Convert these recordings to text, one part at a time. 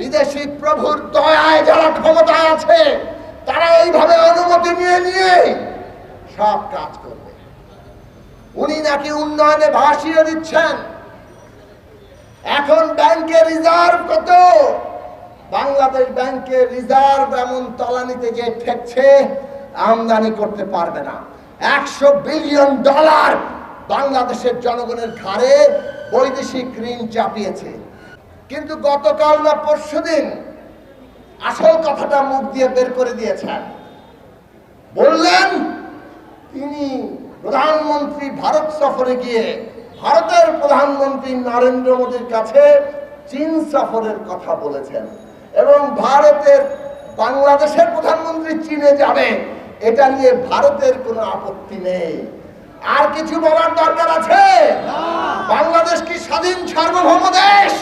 বিদেশি প্রভুর দয়ায় যারা ক্ষমতা আছে, তারা এইভাবে অনুমতি নিয়ে নিয়ে সব কাজ করবে। উনি নাকি উন্নয়নে ভাসিয়ে দিচ্ছেন। এখন ব্যাংকে রিজার্ভ কত? বাংলাদেশ ব্যাংকে রিজার্ভ এমন তলানিতে যে ঠেকছে, আমদানি করতে পারবে না। একশো বিলিয়ন ডলার বাংলাদেশের জনগণের ঘাড়ে বৈদেশিক ঋণ চাপিয়েছে। কিন্তু গতকাল না পরশুদিন আসল কথাটা মুখ দিয়ে বের করে দিয়েছেন। বললেন তিনি প্রধানমন্ত্রী ভারত সফরে গিয়ে ভারতের প্রধানমন্ত্রী নরেন্দ্র মোদীর কাছে চীন সফরের কথা বলেছেন এবং ভারতের বাংলাদেশের প্রধানমন্ত্রী চীনে যাবে এটা নিয়ে ভারতের কোনো আপত্তি নেই। আর কিছু বলার দরকার আছে? বাংলাদেশ কি স্বাধীন সার্বভৌম দেশ?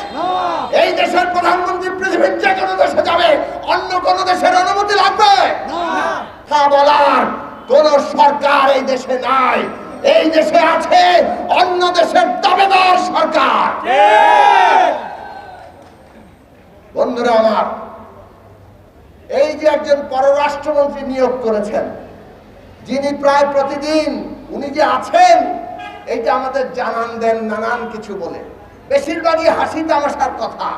পৃথিবীর যে কোনো দেশে যাবে, অন্য কোনো দেশের অনুমতি লাগবে? তা বলার কোন সরকার এই দেশে নাই। এই দেশে আছে অন্য দেশের দাবেদার সরকার। বন্ধুরা আমার, এই যে একজন পররাষ্ট্রমন্ত্রী নিয়োগ করেছেন, যিনি প্রায় প্রতিদিন উনি যে আছেন, এইটা আমাদের জানান দেন নানান কিছু বলে। বেশিরভাগই হাসি তামাশার কথা।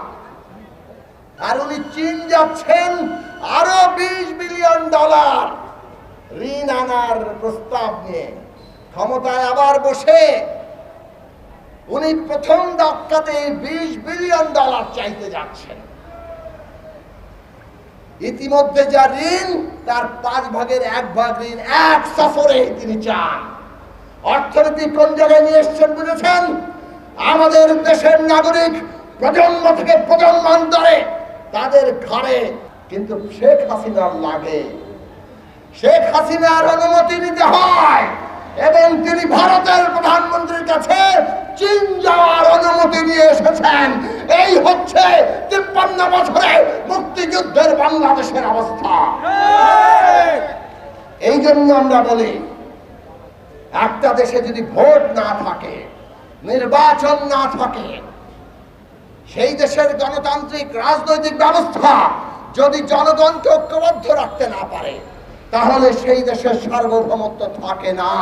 আর উনি চীন যাচ্ছেন আরও বিশ বিলিয়ন ডলার ঋণ আনার প্রস্তাব নিয়ে। ক্ষমতায় আবার বসে উনি প্রথম ধাক্কাতে বিশ বিলিয়ন ডলার চাইতে যাচ্ছেন। ইতিমধ্যে যা ঋণ, তার পাঁচ ভাগের এক ভাগ ঋণ এক সফরে তিনি চান। অর্থনীতি কোন জায়গায় নিয়ে এসছেন বুঝেছেন? আমাদের দেশের নাগরিক প্রজন্ম থেকে প্রজন্মান্তরে তাদের ঘরে কিন্তু শেখ হাসিনার লাগে। শেখ হাসিনার অনুমতি নিতে হয়। এবং তিনি ভারতের প্রধানমন্ত্রীর কাছে চীন যাওয়ার অনুমতি নিয়ে এসেছেন। এই হচ্ছে তিপ্পান্ন বছরে মুক্তিযুদ্ধের বাংলাদেশের অবস্থা। এই জন্য আমরা বলি, একটা দেশে যদি ভোট না থাকে, নির্বাচন না থাকে সেই দেশের গণতান্ত্রিক রাজনৈতিক ব্যবস্থা যদি জনগণকে ঐক্যবদ্ধ রাখতে না পারে, তাহলে সেই দেশের সার্বভৌমত্ব থাকে না।